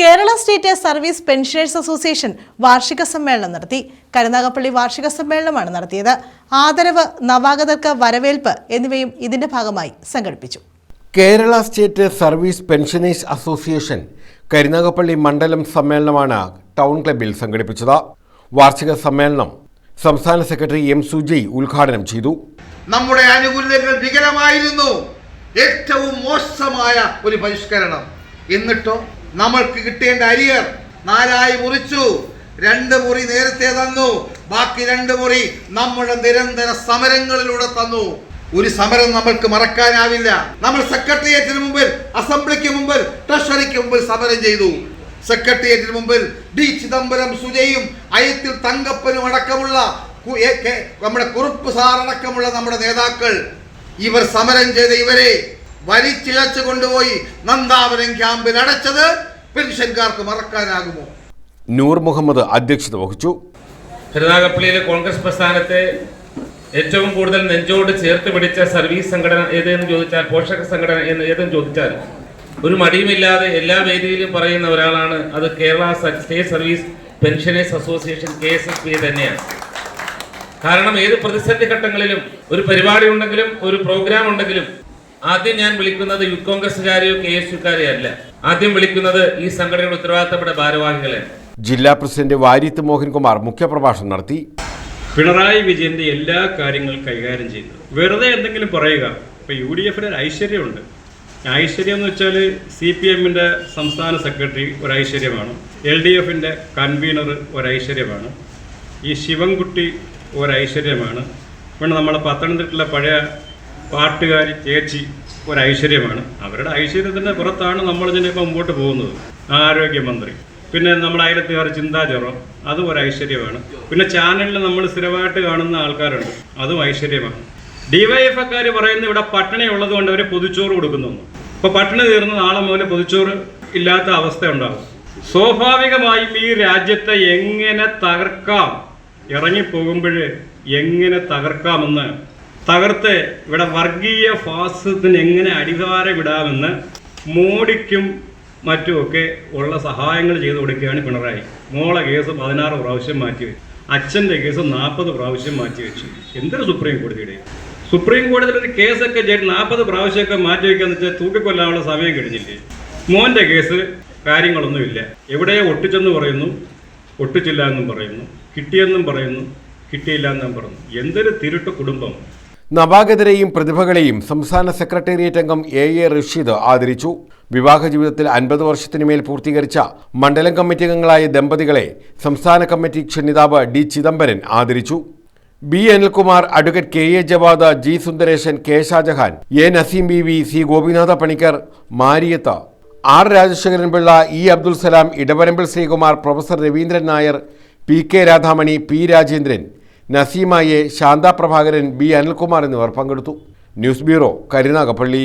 Kerala state service pensioners association വാർഷിക സമ്മേളനം നടത്തി. കരുനാഗപ്പള്ളി വാർഷിക സമ്മേളനമാണ് നടത്തിയത്. ആദരവ് നവാഗതർക്ക് വരവേൽപ്പ് എന്നിവയും ഇതിന്റെ ഭാഗമായി സംഘടിപ്പിച്ചു. Kerala state service pensioners association Karunagappally മണ്ഡലം സമ്മേളനമാണ് ടൗൺ ക്ലബിൽ സംഘടിപ്പിച്ചത്. വാർഷിക സമ്മേളനം സംസ്ഥാന സെക്രട്ടറി എം സുജയ് ഉദ്ഘാടനം ചെയ്തു. നമ്മുടെ ആനുകൂല്യങ്ങൾ വികലമായിരുന്നു. ഏറ്റവും മോശമായ ഒരു പരിഷ്കരണം. എന്നിട്ടോ നമ്മൾക്ക് കിട്ടേണ്ട അരിയർ നാലായി മുറിച്ചു. രണ്ട് മുറി നേരത്തെ തന്നു. ബാക്കി രണ്ട് മുറി നമ്മുടെ നിരന്തര സമരങ്ങളിലൂടെ തന്നു. ഒരു സമരം നമ്മൾക്ക് മറക്കാനാവില്ല. നമ്മൾ സെക്രട്ടേറിയറ്റിന് മുമ്പിൽ അസംബ്ലിക്ക് മുമ്പിൽ ട്രഷറിക്ക് മുമ്പിൽ സമരം ചെയ്തു. സെക്രട്ടേറിയറ്റിന് മുമ്പിൽ ഡി ചിദംബരം സുജയും അയത്തിൽ തങ്കപ്പനും അടക്കമുള്ള നമ്മുടെ കുറുപ്പ് സാർ അടക്കമുള്ള നമ്മുടെ നേതാക്കൾ. ഇവർ സമരം ചെയ്ത ഇവരെ വലിച്ചിഴച്ചു കൊണ്ടുപോയി നന്ദാവനം ക്യാമ്പിൽ അടച്ചത് പെൻഷൻകാർക്ക് മറക്കാനാകുമോ? നൂർ മുഹമ്മദ് അധ്യക്ഷത വഹിച്ചു. കരുനാഗപ്പള്ളിയിലെ കോൺഗ്രസ് പ്രസ്ഥാനത്തെ ഏറ്റവും കൂടുതൽ നെഞ്ചോട് ചേർത്ത് പിടിച്ച സർവീസ് സംഘടന ഏതെന്ന് ചോദിച്ചാൽ പോഷക സംഘടന എന്ന് ഏതെന്ന് ചോദിച്ചാൽ ഒരു മടിയുമില്ലാതെ എല്ലാ വേദിയിലും പറയുന്ന ഒരാളാണ്. അത് Kerala state service pensioners association K S S P തന്നെയാണ്. കാരണം ഏത് പ്രതിസന്ധി ഘട്ടങ്ങളിലും ഒരു പരിപാടി ഉണ്ടെങ്കിലും ഒരു പ്രോഗ്രാം ഉണ്ടെങ്കിലും ആദ്യം ഞാൻ വിളിക്കുന്നത് യൂത്ത് കോൺഗ്രസ്സുകാരെയോ കെ എസ് യുക്കാരെയോ അല്ല. ആദ്യം വിളിക്കുന്നത് ഈ സംഘടനയുടെ ഉത്തരവാദിത്തപ്പെട്ട ഭാരവാഹികളെയാണ്. ജില്ലാ പ്രസിഡന്റ് വാരിത്ത് മോഹൻകുമാർ മുഖ്യപ്രഭാഷണം നടത്തി. പിണറായി വിജയന്റെ എല്ലാ കാര്യങ്ങളും കൈകാര്യം ചെയ്യുന്നത് വെറുതെ എന്തെങ്കിലും പറയുക. ഇപ്പൊ യു ഡി എഫിന് ഒരു ഐശ്വര്യമുണ്ട്. ഐശ്വര്യം എന്ന് വെച്ചാൽ സി പി എമ്മിന്റെ സംസ്ഥാന സെക്രട്ടറി ഒരു ഐശ്വര്യമാണ്. എൽ ഡി എഫിന്റെ കൺവീനർ ഒരു ഐശ്വര്യമാണ്. ഈ ശിവൻകുട്ടി ഒരു ഐശ്വര്യമാണ്. പിന്നെ നമ്മുടെ പത്തനംതിട്ടയിലെ പഴയ പാട്ടുകാരി ചേച്ചി ഒരു ഐശ്വര്യമാണ് അവരുടെ ഐശ്വര്യത്തിന്റെ പുറത്താണ് നമ്മൾ ഇതിനിപ്പോൾ മുമ്പോട്ട് പോകുന്നത്. ആരോഗ്യമന്ത്രി. പിന്നെ നമ്മുടെ അയലത്തുകാർ ചിന്താ അതും ഒരു ഐശ്വര്യമാണ് പിന്നെ ചാനലിൽ നമ്മൾ സ്ഥിരമായിട്ട് കാണുന്ന ആൾക്കാരുണ്ട്. അതും ഐശ്വര്യമാണ്. ഡിവൈഎഫ്ഐക്കാർ പറയുന്നത് ഇവിടെ പട്ടിണി ഉള്ളത് കൊണ്ട് അവർ പൊതിച്ചോറ് കൊടുക്കുന്നു ഇപ്പോൾ പട്ടിണി തീർന്ന് നാളെ മുതൽ പൊതിച്ചോറ് ഇല്ലാത്ത അവസ്ഥ ഉണ്ടാകും സ്വാഭാവികമായും ഈ രാജ്യത്തെ എങ്ങനെ തകർക്കാം? ഇറങ്ങിപ്പോകുമ്പോൾ എങ്ങനെ തകർക്കാമെന്ന് തകർത്ത് ഇവിടെ വർഗീയ ഫാസിസത്തിന് എങ്ങനെ അടിവാരമിടാമെന്ന് മോഡിക്കും മറ്റുമൊക്കെ ഉള്ള സഹായങ്ങൾ ചെയ്തു കൊടുക്കുകയാണ് പിണറായി. മോളെ കേസ് പതിനാറ് പ്രാവശ്യം മാറ്റിവെച്ചു അച്ഛന്റെ കേസ് നാൽപ്പത് പ്രാവശ്യം മാറ്റിവെച്ചു എന്തൊരു സുപ്രീം കോടതിയുടെ? സുപ്രീം കോടതിയിൽ ഒരു കേസൊക്കെ ചെയ്ത് നാൽപ്പത് പ്രാവശ്യമൊക്കെ മാറ്റിവെക്കാന്ന് വെച്ചാൽ തൂക്കിക്കൊല്ലാനുള്ള സമയം കഴിഞ്ഞില്ലേ? മോന്റെ കേസ് കാര്യങ്ങളൊന്നുമില്ല. എവിടെയോ ഒട്ടിച്ചെന്ന് പറയുന്നു ഒട്ടിച്ചില്ല എന്നും പറയുന്നു കിട്ടിയെന്നും പറയുന്നു കിട്ടിയില്ല എന്നും പറയുന്നു. എന്തൊരു തിരുട്ട് കുടുംബം. നവാഗതരെയും പ്രതിഭകളെയും സംസ്ഥാന സെക്രട്ടേറിയറ്റ് അംഗം എ എ റഷീദ് ആദരിച്ചു. വിവാഹ ജീവിതത്തിൽ അൻപത് വർഷത്തിനുമേൽ പൂർത്തീകരിച്ച മണ്ഡലം കമ്മിറ്റി അംഗങ്ങളായ ദമ്പതികളെ സംസ്ഥാന കമ്മിറ്റി ക്ഷണിതാവ് ഡി ചിദംബരൻ ആദരിച്ചു. B Anilkumar advocate K A Javad G Sundaresan K Shajahan A Naseem B V C Gopinatha Panicker Mariyath R Rajasekharan Pillai E Abdul Salam Edavarambil Sreekumar professor Raveendran Nair P K Radhamani P Rajendran Naseema A Shantha Prabhakaran B Anilkumar എന്നിവർ പങ്കെടുത്തു. News bureau Karunagappally.